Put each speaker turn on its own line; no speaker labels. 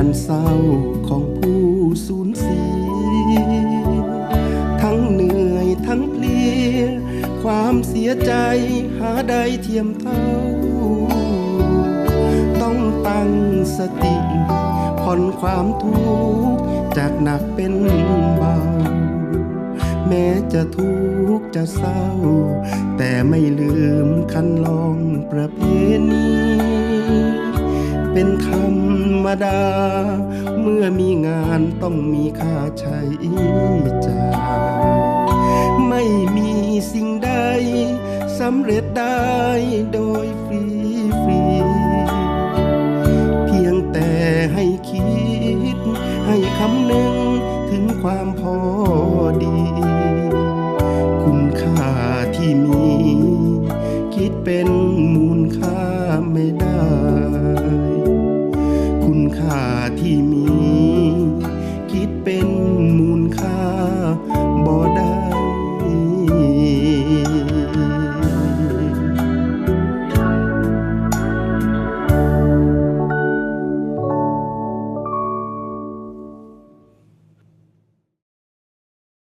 การเศร้าของผู้สูญเสีย ทั้งเหนื่อยทั้งเพลีย ความเสียใจหาใดเทียมเท่า ต้องตั้งสติผ่อนความทุกข์จากหนักเป็นเบา แม้จะทุกข์จะเศร้า แต่ไม่ลืมคันลองประเพณี เป็นธรรมดา เมื่อมีงานต้องมีค่าใช้จ่ายไม่มีสิ่งใดสำเร็จได้โดยฟรีฟรีๆเพียงแต่ให้คิด ให้คำนึงถึงความพอดี คุณค่าที่มี คิดเป็นมูลค่าไม่ได้าที่มี คิดเป็นมูลค่าบ่ได้